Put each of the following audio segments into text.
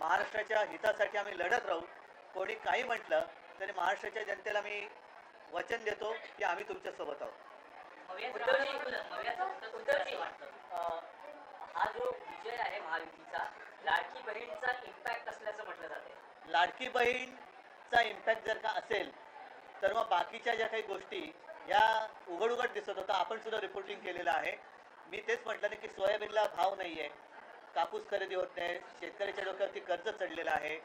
महाराष्ट्राच्या हितासाठी आम्ही लढत राहू. कोणी काही म्हटलं तरी महाराष्ट्राच्या जनतेला मी वचन देतो की आम्ही तुमच्यासोबत आहोत. उद्धवजी अं, हा जो विजय आहे महायुतीचा लाडकी बहीणचा इम्पॅक्ट असल्याचं म्हटलं जाते लाडकी बहीणचा इम्पॅक्ट जर का असेल तर मग बाकीच्या ज्या काही गोष्टी या उघड उघड दिसत होता आपण सुद्धा रिपोर्टिंग केलेलं आहे. मी तेच म्हटलं की सोयाबीनला भाव नाही आहे कापूस खरेदी होत नाही. शेतकऱ्याच्या डोक्यावरती कर्ज चढलेलं आहे.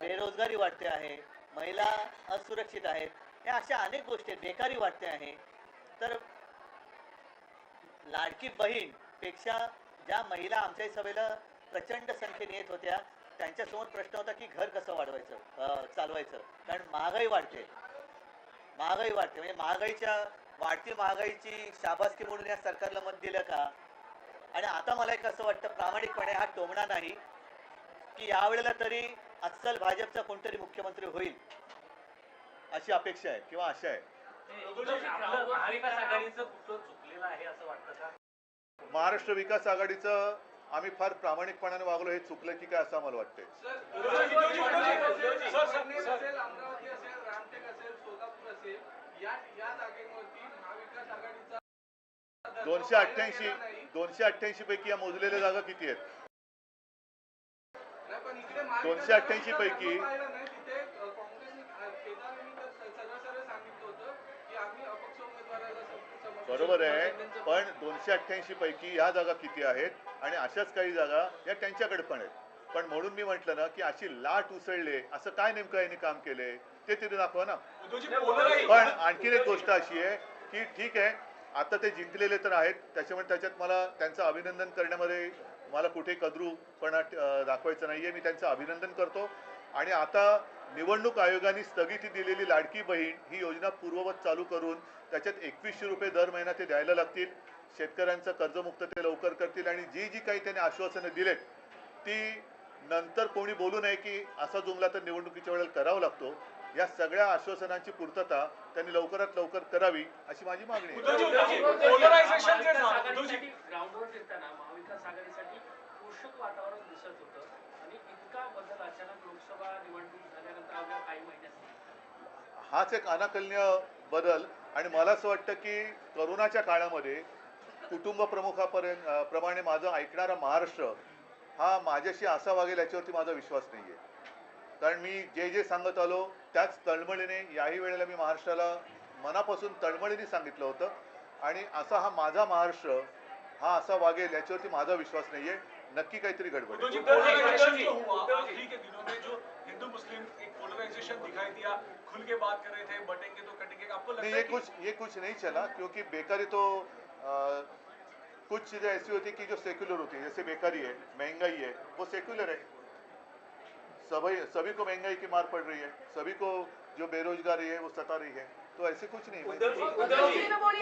बेरोजगारी. वाढते आहे. महिला असुरक्षित आहेत. या अशा अनेक गोष्टी बेकारी वाढते आहे. तर लाडकी बहीणपेक्षा ज्या महिला आमच्या सभेला प्रचंड संख्येने येत होत्या त्यांच्यासमोर प्रश्न होता की घर कसं वाढवायचं? चालवायचं. कारण महागाई वाढते. महागाई वाढते. म्हणजे महागाईच्या वाढती महागाईची शाबासकी म्हणून या सरकारला मत दिलं का? आणि आता मला एक असं वाटतं प्रामाणिकपणे हा टोमणा नाही की यावेळेला तरी अस्सल भाजपचा कोणतरी मुख्यमंत्री होईल अशी अपेक्षा आहे किंवा आशा आहे. आपलं महाविकास आघाडीचं कुठं चुकलेलं आहे असं वाटतं का? महाराष्ट्र विकास आघाडीचं आम्ही फार प्रामाणिकपणाने वागलो हे चुकलं की काय असं आम्हाला वाटतंय. दोनशे अठ्ठ्याऐंशी. दोनशे अठ्ठ्याऐंशी पैकी या मोजलेल्या जागा किती आहेत? 288 आघाडीचा पैकी- बरोबर आहे पण दोनशे अठ्ठ्याऐंशी पैकी या जागा किती आहेत? आणि अशाच काही जागा या त्यांच्याकडे पण आहेत. पण म्हणून मी म्हटलं ना की अशी लाट उसळले असं काय नेमकं यांनी काम केले? ते तिथे दाखवा ना. पण आणखीन एक गोष्ट अशी आहे की ठीक आहे आता ते जिंकलेले तर आहेत. त्याच्यामुळे त्याच्यात मला त्यांचं अभिनंदन करण्यामध्ये मला कुठे कद्रूपणा दाखवायचं नाही आहे मी त्यांचं अभिनंदन करतो. आणि आता निवडणूक आयोगाने स्थगिती दिलेली लाडकी बहीण ही योजना पूर्ववत चालू करून त्याच्यात एकवीसशे रुपये दर महिना ते द्यायला लागतील. शेतकऱ्यांचं कर्जमुक्त ते लवकर करतील. आणि जी जी काही त्यांनी आश्वासनं दिलेत ती नंतर कोणी बोलू नये की असा जुमला तर निवडणुकीच्या वेळेला करावा लागतो. या सगळ्या आश्वासनांची पूर्तता त्यांनी लवकरात लवकर करावी अशी माझी मागणी आहे. पोलरायझेशन जे ग्राउंडवर फिरताना महाविकास आघाडीसाठी पोषक वातावरण दिसत होतं आणि इतका बदल अचानक लोकसभा निवडणूक झाल्यानंतर अवघ्या काही महिन्यात हाच एक अनाकलनीय बदल आणि मला असं वाटतं की करोनाच्या काळामध्ये कुटुंब प्रमुखापर्यंत प्रमाणे माझं ऐकणारा महाराष्ट्र हा माझ्याशी असा वागेल याच्यावरती माझा विश्वास नाही आहे कारण मी जे जे सांगत आलो त्याच तळमळीने याही वेळेला मी महाराष्ट्राला मनापासून तळमळीने सांगितलं होतं. आणि असा हा माझा महाराष्ट्र हा असा वागेल याच्यावरती माझा विश्वास नाही आहे नक्की काहीतरी गडबड आहे. पोलराइजेशन जो हुआ अभी के दिनों में जो हिंदू मुस्लिम एक पोलराइजेशन दिखाई दिया खुल के बात कर रहे थे बटेंगे तो कटेंगे आपको लगता नहीं ये कुछ ये कुछ नहीं चला क्योंकि बेकारी तो आ, कुछ चीज़ें ऐसी होती कि जो सेक्युलर होती है जैसे बेकारी है महंगाई है वो सेक्युलर है। सभी सभी को महंगाई की मार पड़ रही है। सभी को जो बेरोजगारी है वो सता रही है। तो ऐसे कुछ नहीं है।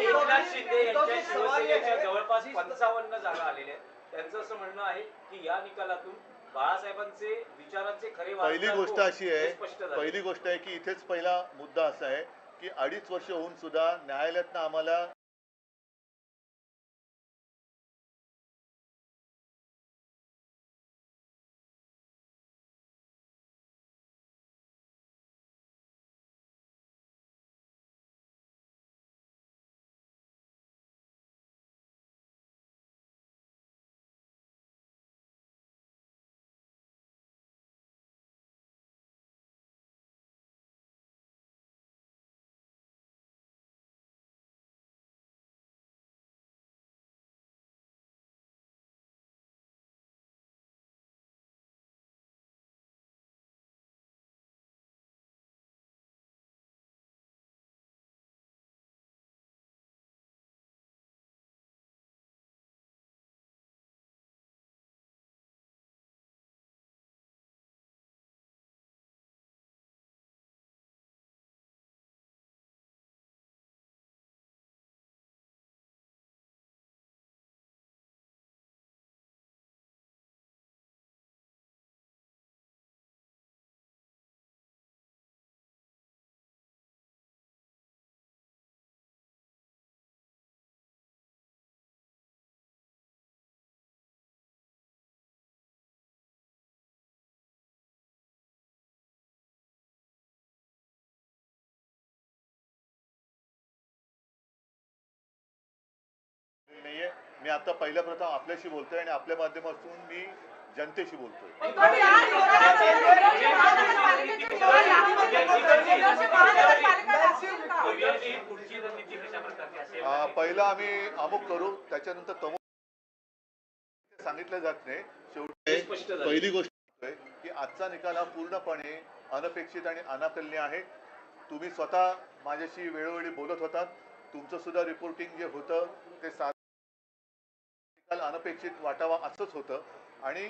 एकनाथ शिंदे यांच्या शिवसेनेच्या जवळपास पंचावन्न जागा आलेल्या आहेत. त्यांचं असं म्हणणं आहे की या निकालातून बाळासाहेबांचे विचारांचे खरे पहिली गोष्ट अशी हे आहे. पहिली गोष्ट आहे की इथेच पहिला मुद्दा असा आहे की अडीच वर्ष होऊन सुद्धा न्यायालयातनं आम्हाला मी आता पहिल्या प्रथम आपल्याशी बोलतोय आणि आपल्या माध्यमातून मी जनतेशी बोलतोय. पहिलं आम्ही अमुक करू त्याच्यानंतर तमुक सांगितलं जात नाही. शेवटी. पहिली गोष्ट आहे की आजचा निकाल हा पूर्णपणे अनपेक्षित आणि अनाकलनीय आहे. तुम्ही स्वतः माझ्याशी वेळोवेळी बोलत होतात. तुमचं सुद्धा रिपोर्टिंग जे होतं ते सा निकाल अनपेक्षित वाटावा असंच होतं. आणि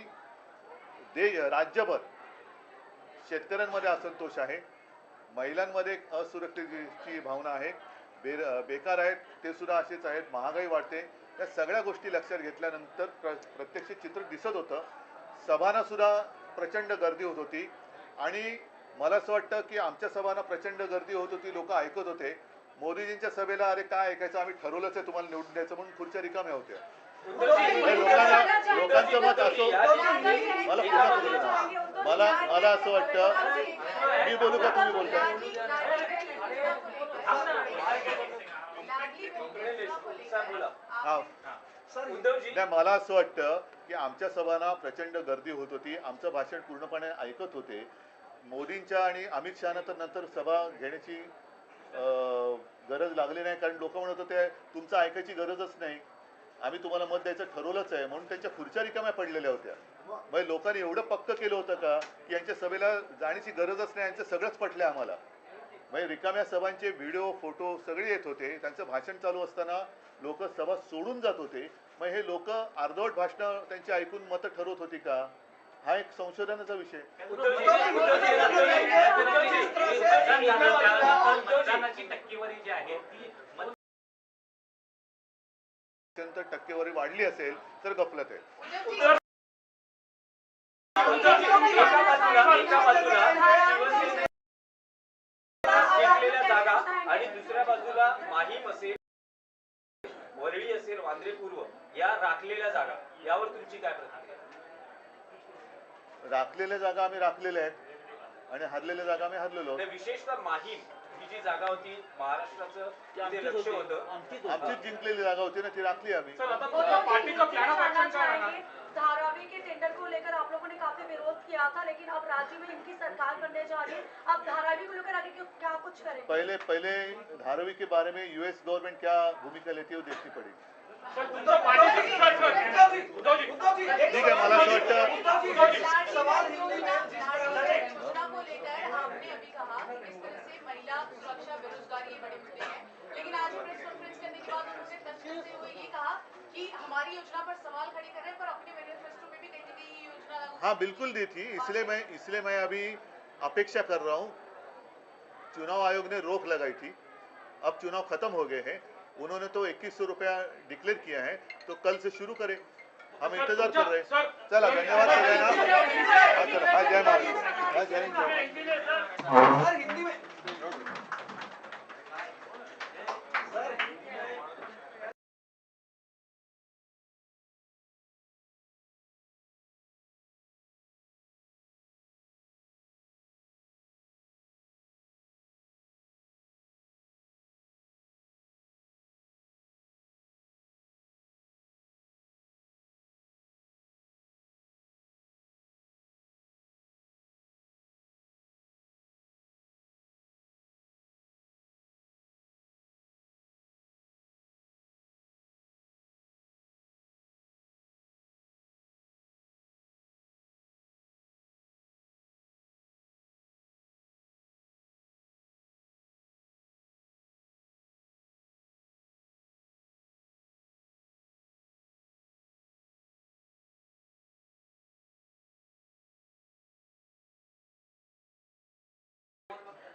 दे राज्यभर शेतकऱ्यांमध्ये असंतोष आहे. महिलांमध्ये एक भावना आहे. बे बेकार आहेत ते सुद्धा असेच आहेत महागाई वाढते. या सगळ्या गोष्टी लक्षात घेतल्यानंतर प्र प्रत्यक्ष चित्र दिसत होतं. सभांना सुद्धा प्रचंड गर्दी होत होती. आणि मला असं वाटतं की आमच्या सभांना प्रचंड गर्दी होत होती लोक ऐकत होते. मोदीजींच्या सभेला अरे काय ऐकायचं आम्ही ठरवलंच आहे तुम्हाला निवडून द्यायचं म्हणून खुर्च्या रिकाम्या होत्या. लोकांचं मत असो मला मला मला असं वाटतं मी बोलू का तुम्ही बोलता? नाही मला असं वाटतं की आमच्या सभांना प्रचंड गर्दी होत होती. आमचं भाषण पूर्णपणे ऐकत होते. मोदींच्या आणि अमित शहानं तर नंतर सभा घेण्याची गरज लागली नाही. कारण लोक म्हणत होते तुमचं ऐकायची गरजच नाही. आम्ही तुम्हाला मत द्यायचं ठरवलंच आहे म्हणून त्यांच्या खुर्च्या रिकाम्या पडलेल्या होत्या म्हणजे लोकांनी एवढं पक्क केलं होतं का की यांच्या सभेला जाण्याची गरजच नाही यांचं सगळंच पटलं आम्हाला म्हणजे रिकाम्या सभांचे व्हिडिओ फोटो सगळे येत होते त्यांचं भाषण चालू असताना लोक सभा सोडून जात होते मग हे लोक अर्धवट भाषणं त्यांची ऐकून मतं ठरवत होती का हा एक संशोधनाचा विषय टक्केवारी जी आहे ती अत्यंत टक्केवारी वाढली असेल तर गफलत आहे आणि दुसऱ्या बाजूला माहीम असेल वरळी असेल वांद्रे पूर्व या राखलेल्या जागा यावर तुमची काय प्रतिक्रिया राखलेल्या जागा आम्ही राखलेल्या आहेत आणि हरलेल्या जागा आम्ही हरलेलो आहोत. विशेषतः माहीम जी जागा होती महाराष्ट्राचं तिथे लक्ष होतं. आमचीच जिंकलेली जागा होती ना ती राखली आम्ही. सर आता पार्टी का प्लान ऑफ़ एक्शन क्या रहना धारावी के टेंडर को लेकर आप लोगों ने काफ़ी विरोध किया था लेकिन अब राज्य में इनकी सरकार बनने जा रही है। अब धारावी को लेकर आगे क्यों- क्या कुछ करेंगे? पहले पहले धारावी के बारे में यूएस गवर्नमेंट क्या भूमिका लेती है वो देखनी पड़ेगी। ठीक आहे मला असं वाटतं योजना को लेकर आपने अभी कहा कि किस तरह से महिला सुरक्षा बेरोजगारी ये बड़े मुद्दे हैं लेकिन आज प्रेस कॉन्फ्रेंस करने के बाद उन्होंने टच करते हुए ये कहा योजना पर सवाल खड़े कर रहे हैं पर अपने मैनिफेस्टो में भी कहीं ना कहीं योजना लागू हाँ बिल्कुल दी थी इसलिए मैं इसलिए मैं अभी अपेक्षा कर रहा हूँ चुनाव आयोग ने रोक लगाई थी अब चुनाव खत्म हो गए हैं उन्होंने तो इक्कीस सौ रुपया डिक्लेयर किया है तो कल से शुरू करें हम इंतज़ार कर रहे हैं सर चला धन्यवाद हा जय महाराज हा जय हिंद जय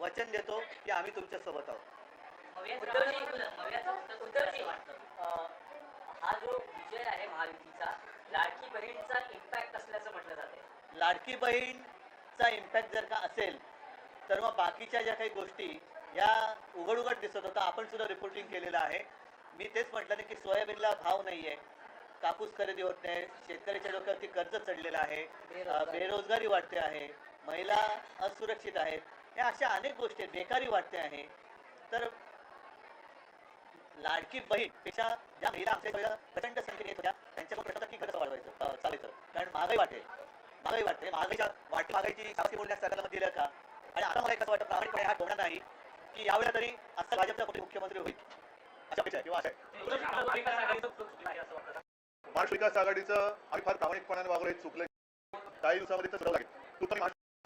वचन देतो की आम्ही आहोत. उद्धवजी उद्धवजी अं, हा जो विजय आहे महायुतीचा लाडकी बहीणचा इम्पॅक्ट असल्याचं म्हटलं जाते लाडकी बहीणचा इम्पॅक्ट जर का असेल तर मग बाकीच्या ज्या काही गोष्टी या उघड उघड दिसत होता आपण सुद्धा रिपोर्टिंग केलेलं आहे. मी तेच म्हटलं की सोयाबीनला भाव नाही आहे कापूस खरेदी होत नाही. शेतकऱ्याच्या डोक्यावरती कर्ज चढलेलं आहे. बेरोजगारी वाढते आहे. महिला असुरक्षित आहेत. या अशा अनेक गोष्टी बेकारी वाढते आहे. तर लाडकी बहीणपेक्षा ज्या महिला आमच्या प्रचंड संख्येने येत होत्या त्यांच्याकडून प्रश्न होता की कसं वाढवायचं चालायचं कारण महागाई वाढते. महागाई वाढते. महागाईच्या वाढती महागाईची शास्त्री बोलण्यास सरकारला दिलं का? आणि आता मला एक असं वाटतं प्रामाणिकपणे हा ठेवणार नाही की यावेळेला तरी आजचा भाजपचा कोणी मुख्यमंत्री होईल. अशा अपेक्षा आहे. किंवा असं वाटतं. महाराष्ट्र विकास आघाडीचं आम्ही फार प्रामाणिकपणाने वागलो हे चुकलं काही दिवसामध्ये तर लागेल. तू तर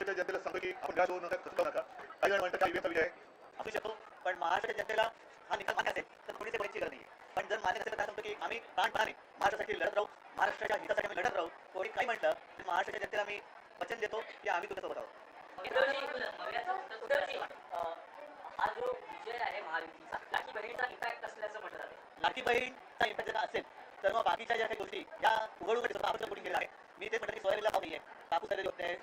महाराष्ट्राच्या जनतेला सांगतो की आपण निराश होऊ नका खचू नका. काही जण म्हणतात की IVM चा विजय आहे. असू शकतो पण महाराष्ट्राच्या जनतेला हा निकाल मान्य असेल तर कोणीच बोलायची गरज नाही पण जर मान्य नसेल तर काय सांगतो की आम्ही प्राणपणाने महाराष्ट्रासाठी लढत राहू महाराष्ट्राच्या हितासाठी आम्ही लढत राहू. कोणी काही म्हटलं तर महाराष्ट्राच्या जनतेला मी वचन देतो की आम्ही तुझ्यासोबत आहोत. हा जो विजय आहे महायुतीचा लाडकी बहीणचा इम्पॅक्ट असल्याचं म्हटलं जाते? लाडकी बहीणचा इम्पॅक्ट जर का असेल तर मग बाकीच्या ज्या काही गोष्टी या उघड उघड आपण आहे मी तेच म्हटलं की सोयाबीनला भाव नाही आहे कापूस होत नाही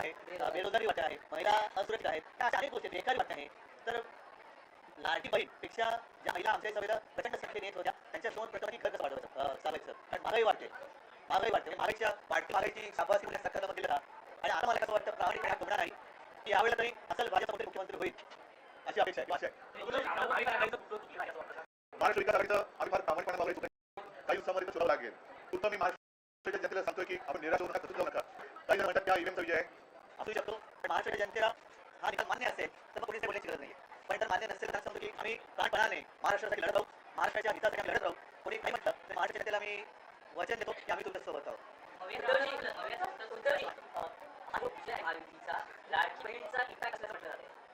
आहे बेरोजगारी वाटत आहे महिला असुरक्षित आहेत या अशा अनेक गोष्टी बेकारी वाटत आहे. तर लाडकी बहीणपेक्षा ज्या महिला आमच्या सभेला प्रचंड संख्येने येत होत्या त्यांच्यासमोर प्रश्न की घर कसं वाढवायचं चालायचं कारण महागाई वाढते महागाई वाढते. म्हणजे महागाईच्या वाढती महागाईची शाबासी म्हणजे सरकारला दिलं आणि आता मला कसं वाटतं प्रामाणिकपणे होणार नाही की यावेळेला तरी असेल भाजपचा मुख्यमंत्री होईल अशी अपेक्षा आहे. महाराष्ट्र विकास आघाडीचं आम्ही फार प्रामाणिकपणे वागलो काही दिवसामध्ये तर सोडावं लागेल. तू मी महाराष्ट्राच्या जनतेला सांगतोय की आपण निराश होऊ नका खचू नका. काही जण म्हणतात त्या IVM विजय आहे. असू शकतो. महाराष्ट्र जनतेला हा निकाल मान्य असेल तर मग कोणीच बोलायची गरज नाही पण जर मान्य नसेल तर काय सांगतो की आम्ही प्राणपणाने महाराष्ट्रासाठी लढत राहू महाराष्ट्राच्या हितासाठी लढत राहू. कोणी काही म्हटलं तर महाराष्ट्र जनतेला मी वचन देतो की आम्ही तुमच्यासोबत आहोत.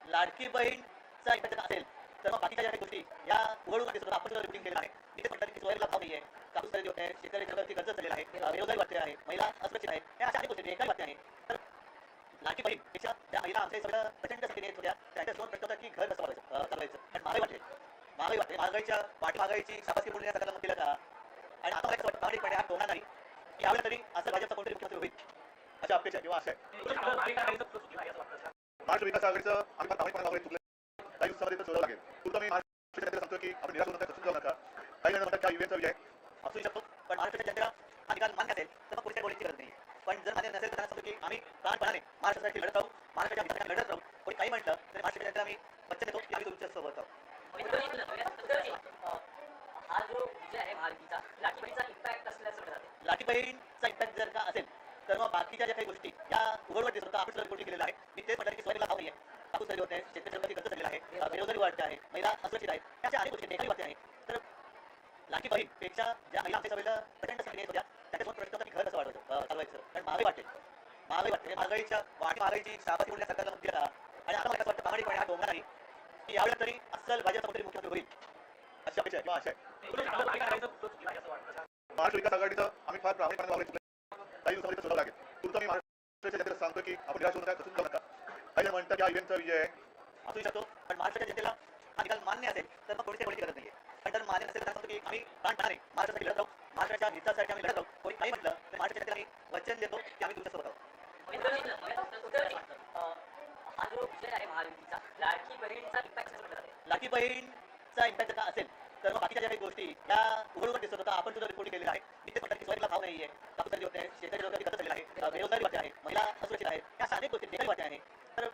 लाडकी बहीणचा इम्पॅक्ट असेल तर मग बाकीच्या ज्या गोष्टी या उघडून दिसत आपण सुद्धा रिपोर्टिंग केलेलं आहे. तिथे तेच म्हटलं की सोयाबीनला भाव नाही आहे कापूस खरेदी होत आहे शेतकऱ्याच्या डोक्यावरती कर्ज चढलेलं आहे बेरोजगारी वाटते आहे महिला असुरक्षित आहे या अशा गोष्टी आहेत, वाटते आहे. तर लाडकी बहीणपेक्षा ज्या महिला आमच्या सभेला प्रचंड संख्येने येत होत्या त्यांच्यासमोर प्रश्न होता की घर कसं वाढवायचं अं, चालवायचं कारण महागाई वाढते. महागाई वाढते. महागाईच्या वाढती महागाईची शाबासकी बोलण्यास सरकारला दिलं का? आणि आता मला कसं वाटतं प्रामाणिकपणे हा ठेवणार नाही. की यावेळेला तरी असं भाजपचा कोणतरी मुख्यमंत्री होईल. अशा अपेक्षा आहे किंवा आशा आहे. आहे असं वाटतं महाराष्ट्र विकास आघाडीचं आम्ही प्रामाणिकपणे हे चुकलं काही दिवसामध्ये तर सोडावं लागेल. तू तर मी महाराष्ट्राच्या जनतेला सांगतोय की आपण निराश होऊ नका काही जण म्हणतात की IVM चा विजय आहे. असू शकतो पण महाराष्ट्राच्या जनतेला निकाल मान्य असेल तर मग कोणीच बोलायची गरज नाही पण जर मान्य नसेल सांगतो की आम्ही प्राणपणाने महाराष्ट्रासाठी लढत राहू महाराष्ट्राच्या आम्ही लढत राहू कोणी काही म्हटलं तर महाराष्ट्राच्या जनतेला मी वचन देतो की आम्ही आहोत. हा जो विजय आहे इम्पॅक्ट असल्याचं म्हटलं जाते लाठी बहीणचा इम्पॅक्ट जर का असेल तर मग बाकीच्या ज्या काही गोष्टी या उघड उघड दिसत आपण सुद्धा रिपोर्टिंग केलेलं आहे मी तेच म्हटलं की सोयाबीनला भाव नाही आहे. कापूस खरेदी होत आहे डोक्यावरती कर्ज चढलेलं आहे बेरोजगारी वाढते आहे महिला असुरक्षित आहेत या अशा अनेक गोष्टी बेकारी वाटते आहे. तर लाठी बहीणपेक्षा ज्या महिला आमच्या सभेला प्रचंड संख्येने येत होत्या त्यांच्यासमोर प्रश्न होता की घर कसं चालवायचं कारण महागाई महागाई वाढते. महागाईच्या वाढती महागाईची सरकारला आणि आता मला हा की यावेळेला तरी असेल भाजपचा कोणतरी मुख्यमंत्री होईल. अशी अपेक्षा किंवा महाराष्ट्र विकास आघाडीचं आम्ही फार प्रामाणिकपणे वागलो हे चुकलं काही दिवसामध्ये तर सोडावं लागेल. तू तर मी महाराष्ट्राच्या जनतेला सांगतोय की आपण निराश नका खचू नका. काही म्हणतात की विजय आहे. असू शकतो. पण महाराष्ट्राच्या जनतेला हा निकाल मान्य असेल तर मग कोणीच बोलायची गरज नाही पण तर काय सांगतो की आम्ही प्राणपणाने महाराष्ट्रासाठी लढत राहू. महाराष्ट्राच्या हितासाठी आम्ही लढत राहू. कोणी काही म्हटलं तर महाराष्ट्राच्या जनतेला मी वचन देतो की आम्ही तुमच्यासोबत आहोत. हा जो विजय आहे महायुतीचा लाडकी बहीणचा इम्पॅक्ट बहीणचा का असेल तर मग बाकीच्या ज्या काही गोष्टी या उघड उघड दिसत होता आपण सुद्धा रिपोर्टिंग केलेलं आहे. मी की सोयाबीनला भाव नाही आहे कापूस होत डोक्यावरती कर्ज चढलेलं आहे बेरोजगारी वाटते आहे महिला असुरक्षित आहेत या अनेक गोष्टी बेकारी वाटते आहे. तर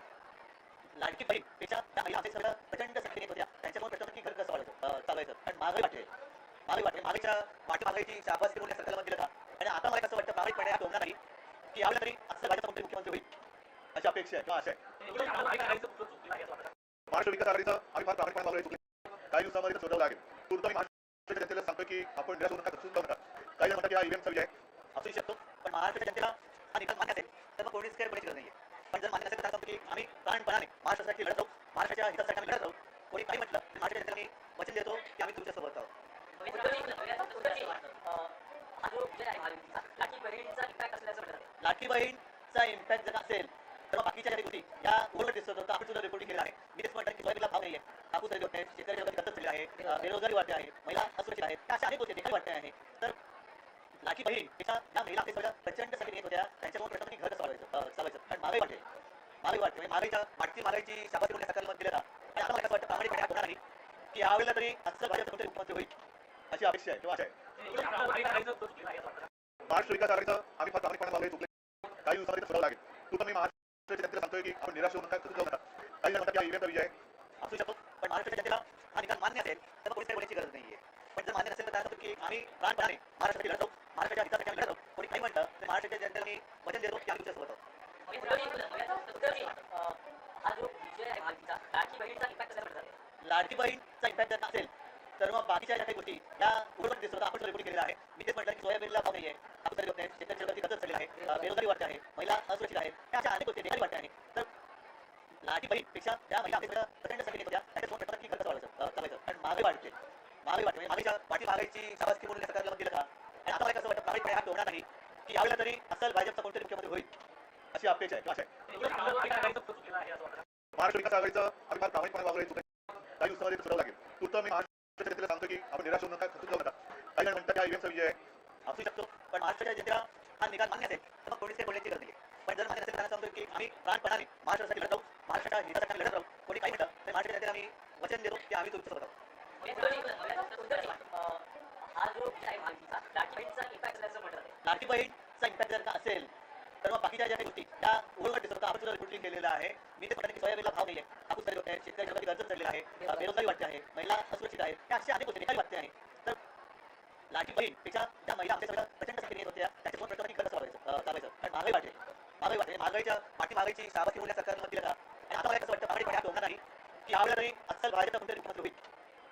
लाडकी बहीण त्याच्या त्या महिला आमच्या सभेला प्रचंड संख्येने होत्या. त्यांच्यामुळे प्रश्न होता. की घर कसं वाढवायचं चालवायचं कारण महागाई वाटते महागाई वाटते महागाईच्या वाढती महागाईची शाबासकी बोलण्यास सरकारला दिला का? आणि आता मला कसं वाटतं प्रामाणिकपणे हा ठेवणार नाही की यावेळेला तरी असं भाजपचा कोणतरी मुख्यमंत्री होईल. अशी अपेक्षा आहे. किंवा आशा आहे. महाराष्ट्र विकास आघाडीचं आम्ही फार प्रामाणिकपणे वागलो हे काही दिवसामध्ये तर सोडावं लागेल. तुर्त तर मी महाराष्ट्राच्या जनतेला सांगतो की आपण निराश होऊन नका खचू नका. काही म्हणतात की हा चा विजय आहे. असू शकतो. पण महाराष्ट्र जनतेला हा निकाल मान्य असेल तर मग कोणीच काही बोलायची गरज नाही पण जर मान्य नसेल तर सांगतो की आम्ही प्राणपणाने महाराष्ट्रासाठी लढत आहोत महाराष्ट्राच्या हितासाठी आम्ही लढत आहोत कोणी काही म्हटलं तर महाराष्ट्राच्या मी वचन देतो की आम्ही तुमच्यासोबत आहोत. लाठी बहीणचा इम्पॅक्ट जर असेल तर बाकीच्या काही गोष्टी या उघड दिसत होतं आपण सुद्धा रिपोर्टिंग केलं आहे? मी तेच म्हटलं की सोयाबीनला भाव नाही आहे कापूस आहे शेतकरी लोकांनी खर्च झाले आहे बेरोजगारी वाढते आहे महिला असुरक्षित आहेत अशा अनेक गोष्टी देखील वाटते आहे तर लाठी बहीणपेक्षा या महिला आपल्या सगळ्या प्रचंड संख्येने येत होत्या. त्यांच्यामुळे की घर अं, चालवायचं. कारण महागाई वाढते महागाई वाढते म्हणजे महागाईच्या वाढती महागाईची शाबासकी बोलण्या सरकारला दिलं का आणि आता मला वाटतं प्रामाणिकपणे होणार नाही. की यावेळेला तरी अस्सल भाजप मुख्यमंत्री होईल अशी अपेक्षा आहे. किंवा आशा आहे. महाराष्ट्र विकास आघाडीचं आम्ही फार प्रामाणिकपणे वागले चुकले. काही दिवसामध्ये सोडावं लागेल. तू मी महाराष्ट्राच्या जनतेला सांगतोय की आपण निराश होऊन काय चुकू जाऊ नका काही जण म्हणतात की हा विजय असू शकतो. पण महाराष्ट्राच्या जनतेला हा निकाल मान्य असेल तर कोणीच बोलायची गरज नाहीये. पण जर मान्य नसेल तर की आम्ही प्राणपणाने महाराष्ट्रासाठी लढतो महाराष्ट्राच्या हितासाठी आम्ही लढतो कोणी काही म्हणतं तर महाराष्ट्राच्या जनतेला मी वचन देतो की आम्ही तुमच्यासोबत आहोत. आहे लाडकी बहिणीचा इम्पॅक्ट आहे जर नसेल तर मग बाकीच्या ज्या काही गोष्टी या उघड दिसत होतं आपण रिपोर्ट केलेला आहे. मी तेच म्हटलं की सोयाबीनला भाव नाही आहे होत नाही शेतकरी लोकांची खर्च झालेली आहे. बेरोजगारी वाढते आहे महिला असुरक्षित त्या अशा अनेक गोष्टी देखील वाटते आहे तर लाडकी बहीणपेक्षा त्या महिला प्रचंड संख्येने होत्या त्याच्यासमोर प्रश्न की वाढवायचं अं, चालवायचं कारण महागाई वाढते. महागाई वाढते म्हणजे वाटी महागाईची म्हणून सरकारला दिलं का? आणि आता मला कसं वाटतं प्रामाणिकपणे हा नाही की यावेळेला तरी असल भाजपचा कोणतरी मुख्यमंत्री होईल अशी अपेक्षा आहे. आहे. महाराष्ट्र विकास आम्ही प्रामाणिकपणे काही सोडावं लागेल. मी महाराष्ट्राच्या जनतेला सांगतो की आपण निराश होऊन काय खचून जाऊ नका. काही जण म्हणतात विजय आहे. असू शकतो पण महाराष्ट्राच्या जनतेला हा निकाल मान्य असेल तर मग कोणीच काही बोलण्याची गरज नाही पण जर मान्य त्यांना सांगतो की आम्ही प्राणपणाने महाराष्ट्रासाठी लढतो महाराष्ट्राच्या हितासाठी लढत राहू कोणी काही म्हणतात तर महाराष्ट्राच्या जनतेला आम्ही वचन देतो की आम्ही तुमच्यासोबत आहोत. हा जो आहे बहिणीचा इम्पॅक्ट जर का असेल तर मग बाकीच्या ज्या काही गोष्टी त्या दिसत होतं आपण सुद्धा रिपोर्टिंग केलेलं आहे. मी ते म्हटलं की सोयाबीनला भाव नाही आहे कापूस खरेदी होत लोकांची गरज चाललेली आहे बेरोजगारी वाढते आहे महिला असुरक्षित आहेत. त्या अशा अनेक गोष्टी देखील वाटते आहे. तर लाडकी बहीणपेक्षा त्या महिला आपल्या सगळ्या प्रचंड संख्येने येत होत्या त्याच्यामुळे वाढवायचं अं, चालवायचं कारण महागाई वाढते. महागाई वाढते. महागाईच्या वाटी महागाईची शाबासकी बोलण्या सरकारला दिलं आणि आता मला कसं वाटतं प्रामाणिकपणे हा होणार नाही. की यावेळेला तरी अस्सल भाजपचा कोणतरी होईल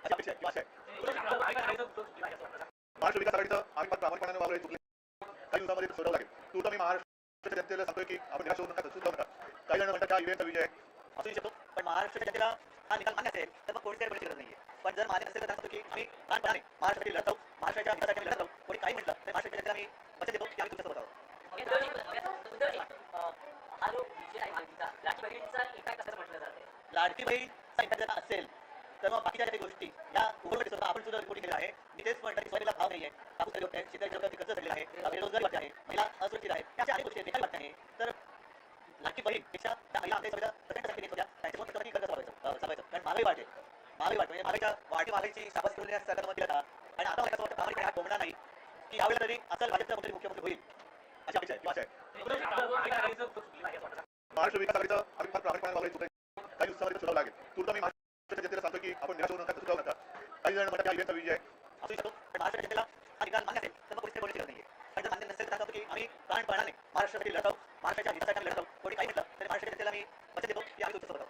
अशी अपेक्षा किंवा आशा आहे महाराष्ट्र विकास आघाडीचं आम्ही फार प्रामाणिकपणे वागले चुकले काही दिवसामध्ये सोडवं लागेल तू तर मी महाराष्ट्र जनतेला सांगतोय की आपण निराश होऊन काय सुद्धा नका काही जण म्हणतात की हा विजय असू शकतो पण महाराष्ट्र जनतेला हा निकाल मान्य असेल तर मग कोणीच काही गरज नाहीये पण जर मान्य असेल तर सांगतो की आम्ही लहानपणाने महाराष्ट्रासाठी लढतो महाराष्ट्राच्या विकासाच्या आम्ही लढत राहू कोणी काही म्हटलं तर महाराष्ट्राच्या जनतेला आम्ही वचन देतो की आम्ही तुमच्यासोबत आहोत लाडकी बहिणीचा इम्पॅक्ट असल्याचं म्हटलं जाते लाडकी बहीणचा इम्पॅक्ट असेल तर मग बाकीच्या गोष्टी या उघड दिसत होतं आपण सुद्धा रिपोर्टिंग केलेलं आहे. मी तेच की सोयाबीनला भाव नाही आहे. कापूस खर्च झालेली आहे. बेरोजगारी वाढते आहे. महिला असुरक्षित आहेत त्या अशा अनेक गोष्टी देखील वाटते आहे. तर लाडकी बहीणपेक्षा त्या महिला आपल्या सगळ्या प्रचंड संख्येने येत होत्या. त्याच्यामुळे प्रश्न की घर कसं वाढवायचं अं, चालवायचं कारण महागाई वाढते. महागाई वाढते. म्हणजे महागाईच्या वाटी महागाईची शाबासकी बोलण्या सरकारला दिलं आणि आता मला कसं वाटतं प्रामाणिकपणे हा होणार नाही. की यावेळेला तरी असल भाजपचा मुख्यमंत्री होईल. अशी अपेक्षा आहे. आहे. महाराष्ट्र विकास आघाडीचं आम्ही फार चुकले काही दिवसामध्ये ते सोडावं लागेल. तू तर मी जनतेला सांगतो की आपण निराश होऊन नका खचून नका. काही जण म्हणतात इव्हेंटचा विजय असू शकतो महाराष्ट्र महाराष्ट्राच्या जनतेला हा निकाल मान्य असेल तर मग कोणीच काही बोलायची गरज नाहीये? पण जर मान्य नसेल तर सांगतो की आम्ही प्राणपणाने महाराष्ट्रासाठी लढतो महाराष्ट्राच्या हितासाठी आम्ही लढत कोणी काही म्हटलं तरी महाराष्ट्राच्या जनतेला मी वचन देतो की आम्ही तुमचं आहोत.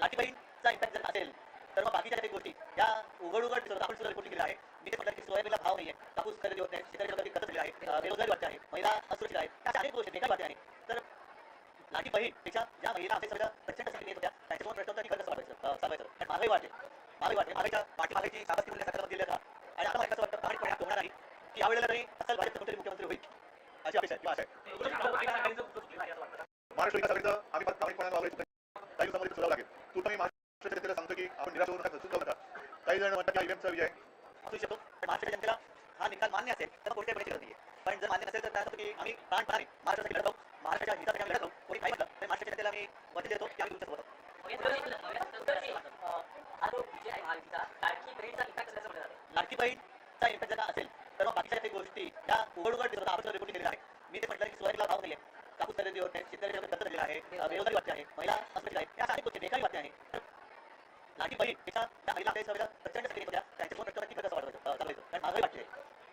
लाठीबाईंचा इम्पॅक्ट जर असेल तर मग बाकीच्या काही गोष्टी या उघड उघड आपण सुद्धा रिपोर्ट केलेलं आहे. मी ते म्हटलं की सोयाबीनला भाव नाही आहे कापूस खरेदी होत नाही शेतकरी लोकांची खर्च झालेली आहे. बेरोजगारी वाटते आहे. महिला असुरक्षित आहे त्या अनेक गोष्टी देखील वाटते आहे. लाठी बहीणपेक्षा ज्या महिला आपल्या सगळ्या प्रचंड संख्येने येत होत्या त्याच्यामुळे प्रश्न होता की घर अं, चालवायचं. कारण महागाई वाढते महागाई वाढते महागाईच्या वाटी महागाईची शाबासकी बोलण्या सरकारला दिलं का आणि आता मला कसं वाटतं प्रामाणिकपणे हा होणार नाही की यावेळेला तरी असल भाजपचा कोणतरी मुख्यमंत्री होईल. अशी अपेक्षा आहे. महाराष्ट्र विकास आघाडीचं आम्ही फार प्रामाणिकपणे वागले चुकले काही ते सोडावं लागेल. तू तर मी महाराष्ट्राच्या जनतेला सांगतो की आपण निराश जाऊ नका. काही जण म्हणतात की हा ईव्हीएमचा विजय असू शकतो. पण महाराष्ट्राच्या जनतेला हा निकाल मान्य असेल तर कोणत्याही गरज नाहीये पण जर मान्य नसेल तर त्यांना की आम्ही प्राणपणाने महाराष्ट्रासाठी लढत राहू महाराष्ट्राच्या हितासाठी आम्ही लढत राहू कोणी काही म्हटलं तर महाराष्ट्राच्या जनतेला आम्ही वचन देतो की आम्ही तुमच्यासोबत लाडकी बहीणचा इम्पॅक्ट जर असेल तर मग बाकीच्या काही गोष्टी या उघड उघड दिसत आपण रिपोर्ट रिपोर्टिंग आहे. मी ते म्हटलं की सुरुवातीला भाव नाही आहे कापूस खरेदी होत नाही शेतकरी लोकांची खर्च झालेला आहे बेरोजगारी वाटते आहे महिला असुरक्षित आहे. त्या सारी गोष्टी देखील वाटते आहे? लाडकी बहीणपेक्षा त्या महिला आपल्या सगळ्या प्रचंड सगळी होत्या. त्यांच्यासोबत प्रश्न कसं वाढवायचं अं, चालवायचं कारण महागाई वाटते.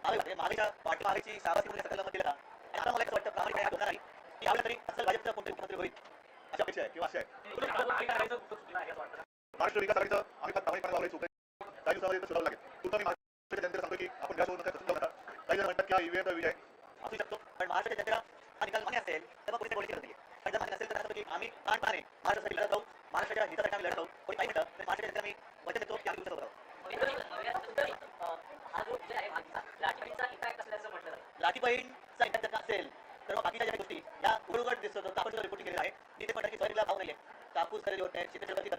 महागाई वाढते महागाईच्या वाटी महागाईची शाबासकी बोलण्या सरकारला दिलं का आणि आता मला कसं वाटतं प्रामाणिकपणे होणार नाही की यावेळेला तरी असल भाजपचा कोणतरी मुख्यमंत्री होईल. अशी अपेक्षा आहे किंवा आशा आहे. महाराष्ट्र विकास आघाडीचं आम्ही फार प्रामाणिकपणे वागले चुकले काही दिवसामध्ये ते सोडावं लागेल. तू तर मी महाराष्ट्राच्या जनतेला सांगतो की आपण निराश होऊन काय खचून जाऊ नका. काही जण म्हणतात की हा ईव्हीएमचा विजय आहे. असू शकतो. पण महाराष्ट्राच्या जनतेला हा निकाल मान्य असेल तर मग कोणी पण जर मान्य नसेल तर की आम्ही प्राणपणाने महाराष्ट्रासाठी लढत राहू. महाराष्ट्राच्या हितासाठी आम्ही लढत राहू. कोणी काही म्हटलं तर महाराष्ट्राच्या जनतेला मी वचन देतो की आम्ही लाठीबाईंचा असेल तर बाकीच्या गोष्टी या उघड उघड आपण रिपोर्ट केलेला आहे म्हटलं की ज्वारीला भाव नाहीये. कापूस खरेदी होत नाही शेतकऱ्यांची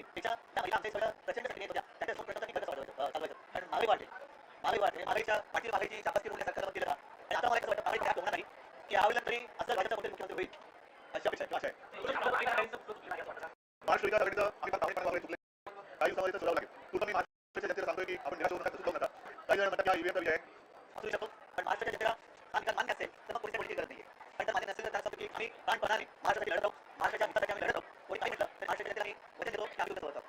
लाडकी बहीणपेक्षा त्या महिला आमच्या प्रचंड संख्येने होत्या त्यांच्यासमोर प्रश्न कसं चालवायचं कारण महागाई वाढते महागाई वाढते महागाईच्या पाठील महागाईची शाबासकी बोलण्या सरकारमध्ये दिलं आणि आता मला वाटतं महागाई होणार नाही की यावेळेला तरी असं भाजपचा कोणतरी मुख्यमंत्री होईल अशी अपेक्षा आहे महाराष्ट्र विकास आघाडीचं आम्ही फार प्रामाणिकपणे लावलंय काही दिवसामध्ये ते लागेल तू पण महाराष्ट्राच्या जनतेला सांगतोय की आपण निराश होऊ नका सुधारू नका काही जण म्हणतात की हा इव्हेंटचा विजय आहे असू शकतो पण महाराष्ट्राच्या जनतेला हा निकाल मान्य असेल तर मग कोणत्या कोणती गरज नाहीये पण जर नसेल तर आम्ही प्राणपणाने महाराष्ट्रासाठी महाराष्ट्राच्या आम्ही कोणी काही म्हटलं तर महाराष्ट्राच्या आम्ही वचन देतो की आम्ही होतो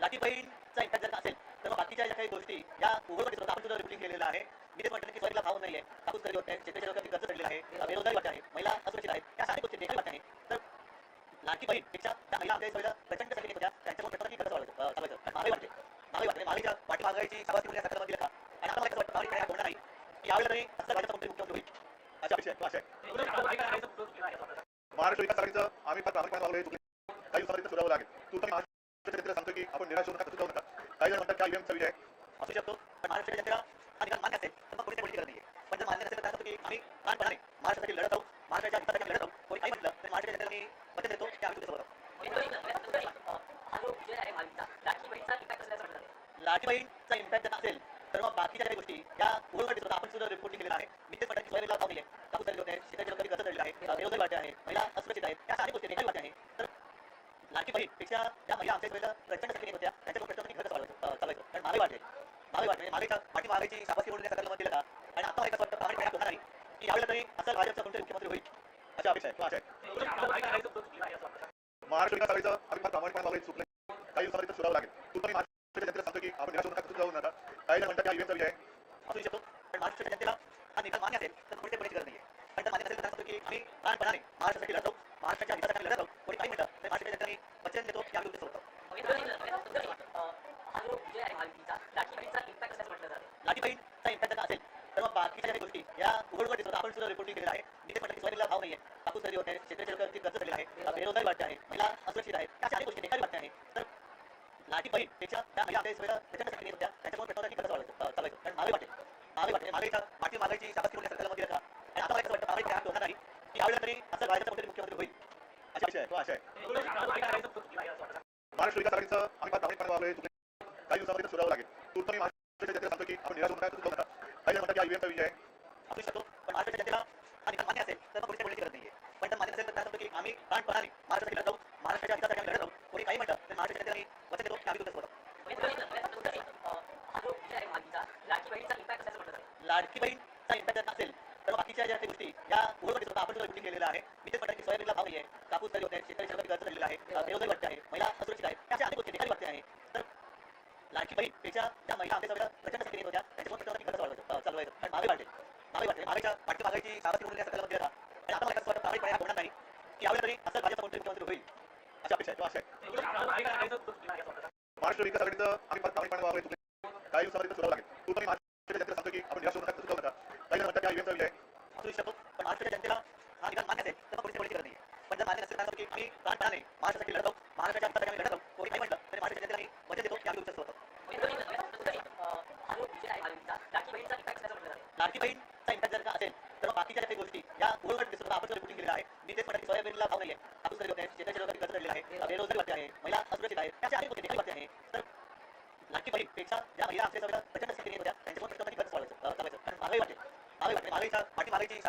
लाठी बहीणचा इम्पॅक्ट जर असेल तर बाकीच्या ज्या काही गोष्टी या आपण सुद्धा रिपोर्टिंग केलेलं आहे. मी ते म्हटलं की भाव नाहीये कापूस खरेदी होत कर्ज आहे बेरोजगारी आहे महिला असुरक्षित आहेत त्या गोष्टी देखील आहे तर लाठी बहीणपेक्षा त्या महिला आमच्या प्रचंड संख्येने होत्या त्यांच्यामुळे प्रश्न की चालवायचं महागाई वाटते. महागाई वाटते महागाईच्या वाटी का हा होणार नाही. की यावेळेला तरी असं भाजपचा कोणतरी मुख्यमंत्री होईल अशी अपेक्षा आहे आहे महाराष्ट्र विकास आघाडीचं आम्ही फार लावलंय चुकलंय काही दिवसामध्ये ते सुधारावं लागेल. तू पण महाराष्ट्राच्या जनतेला सांगतोय की आपण निराश होऊ नका काही जण म्हणतात की इव्हेंटचा विजय आहे. असू शकतो पण महाराष्ट्राच्या जनतेला हा निकाल मान्य असेल तर मग कोणत्या कोणती गरज नाहीये. पण जर मान्य नसेल तर की आम्ही प्राणपणाने महाराष्ट्रासाठी लढतो महाराष्ट्राच्या हितासाठी लढतो कोणी काही म्हटलं तर महाराष्ट्राच्या जनतेला आम्ही वचन देतो की आम्ही तुमचं होतो जो विजय आहे माहितीचा लाडकी बहिणीचा इम्पॅक्ट असेल तर मग बाकीच्या गोष्टी या होत्या आपण सुद्धा रिपोर्टिंग केलेलं आहे. मी तेच म्हटलं की सोयाबीनला भाव नाहीये कापूस खरेदी होत शेतकऱ्याच्या लोकांनी कर्ज काढलेलं आहे बेरोजगारी वाटते आहे महिला असुरक्षित आहेत त्या अनेक गोष्टी वाटते आहे. तर लाठी बहीणपेक्षा त्या महिला आमच्या वेळेला प्रचंड संख्येने होत्या. त्यांच्यामुळे प्रश्न कसं वाढवायचं चालवायचं कारण महागाई वाढते महागाई वाढते महागाईच्या पाठी महागाईची शाबासकी बोलण्या सरकारमध्ये दिलं का आणि आता कसं वाटतं हा होणार नाही की यावेळेला तरी असं भाजपचा कोणतरी मुख्यमंत्री होईल. अशी अपेक्षा आहे महाराष्ट्र विकास आघाडीचं आम्ही प्रामाणिकपणे चुकलंय काही दिवसामध्ये ते सुधारावं लागेल. तू पण महाराष्ट्राच्या जनतेला की आपण नका. काही म्हणतात इव्हेंटचा असू शकतो पण महाराष्ट्राच्या जनतेला हा निकाल मान्य असेल तर कोणत्या कोणती गरज नाहीये. पण जर मान्य नसेल तर असं होतं की आम्ही प्राणपणाने महाराष्ट्रासाठी लढतो. महाराष्ट्राच्या हितासाठी आम्ही लढतो कोणी काही म्हटलं तर महाराष्ट्राच्या वचन देतो इम्पॅक्ट जर असेल मग बाकीच्या गोष्टी या दिसत आपण सुद्धा रिपोर्टिंग केलेलं आहे मी ते म्हटलं की भाव कापूस होत नाही आहे बेरोजगारी वाटते आहे महिला असुरक्षित आहेत त्या अनेक गोष्टी देखील वाटते आहे. लाठी लाठी त्याच्या त्या महिला आमच्या सगळ्या प्रचंड संख्येने होत्या. त्याच्यामुळे प्रश्न की कसं वाढवायचं चालवायचं. कारण मागे वाटते मागे वाटते मागेच्या पाठी मागायची शाबासकी बोलण्या सरकारला मध्ये का आणि आता मला वाटतं मागे त्या होणार नाही की यावेळेला तरी असं भाजपचा कोणतरी मुख्यमंत्री होईल. अशा विषय तो किंवा महाराष्ट्र विकास आघाडीचं आम्ही फार प्रामाणिकपणे लावलंय काही दिवसामध्ये ते लागेल. तू पण महाराष्ट्राच्या सांगतो की आपण निराश होणार काही जण म्हणतात की हा विजय आहे असू शकतो पण महाराष्ट्राच्या जनतेला हा निकाल मान्य असेल तर मग कोणत्या कोणती गरज नाहीये पण जर मान्य नसेल तर असं होतं की आम्ही प्राणपणाने महाराष्ट्रासाठी लढतो महाराष्ट्राच्या हितासाठी आम्ही लढतो कोणी काही म्हटलं तर महाराष्ट्राच्या जनतेला आम्ही वचन देतो की आम्ही तुमचं होतो हा जो विजय आहे माहितीचा लाडकी बहिणीचा इम्पॅक्ट असल्याचं म्हटलं जाते लाडकी बहीणचा इम्पॅक्ट जर असेल तर मग बाकीच्या ज्या काही गोष्टी या उघड दिसत होत्या आपण सुद्धा रिपोर्टिंग केलेलं आहे मी तेच म्हटलं की सोयाबीनला भाव नाहीये कापूस खरेदी होत नाही शेतकऱ्याच्या लोकांनी कर्ज काढलेलं आहे बेरोजगारी वाटते आहे महिला असुरक्षित आहेत त्या अशा अनेक गोष्टी देखील वाटते आहे तर लाडकी बहीणपेक्षा त्या महिला आमच्या सगळ्या प्रचंड संख्येने होत्या त्यांच्यामुळे प्रश्न की कसं वाढवायचं चालवायचं कारण महागाई वाढते महागाई वाटते महागाईच्या वाटी महागाईची शाबासकी बोलण्या सरकारमध्ये दिलं का आणि आता मला कसं वाटतं प्रामाणिकपणे हा होणार नाही की यावेळेला तरी असं भाजपचा कोणतरी मुख्यमंत्री होईल अशी अपेक्षा आहे किंवा आशा आहे महाराष्ट्र विकास आघाडीचं आम्ही फार प्रामाणिकपणे लावलंय चुकलंय काही दिवसामध्ये ते सुधारावं लागेल तू पण महाराष्ट्राच्या जनतेला सांगतोय की आपण निराश होऊ नका सुधारू नका काही जण म्हणतात की हा इव्हेंटचा विजय आहे असू शकतो पण महाराष्ट्राच्या जनतेला हा निकाल मान्य असेल तर मग कोणी कोणती गरज नाहीये. पण जर मान्य असेल तर असं होतं की आम्ही प्राणपणाने महाराष्ट्रासाठी लढतो महाराष्ट्राच्या हितासाठी आम्ही लढतो कोणी काही म्हटलं तरी महाराष्ट्राच्या जनतेला आम्ही वचन देतो की आम्ही तुमचं होतो. लाडकी बहीणचा इम्पॅक्ट जर का असेल तर बाकीच्या काही गोष्टी या उघड दिसत आपण सुद्धा रिपोर्टिंग केलेलं आहे मी तेच म्हटलं की सोयाबीनला भाव नाही आहे आपण होत नाही शेतकऱ्याच्या लोकांनी कर्ज काढलेलं आहे बेरोजगारी वाटते आहे महिला असुरक्षित आहे त्याच्या अशा अनेक गोष्टी वाटते आहे. तर लाडकी बहीणपेक्षा ज्या महिला आमच्या सगळ्या प्रचंड संख्येने होत्या त्यांच्यामुळे प्रश्न कसं वाढवायचं चालवायचं कारण वाटते मागे वाटते महागाईच्या पाठी महागाईची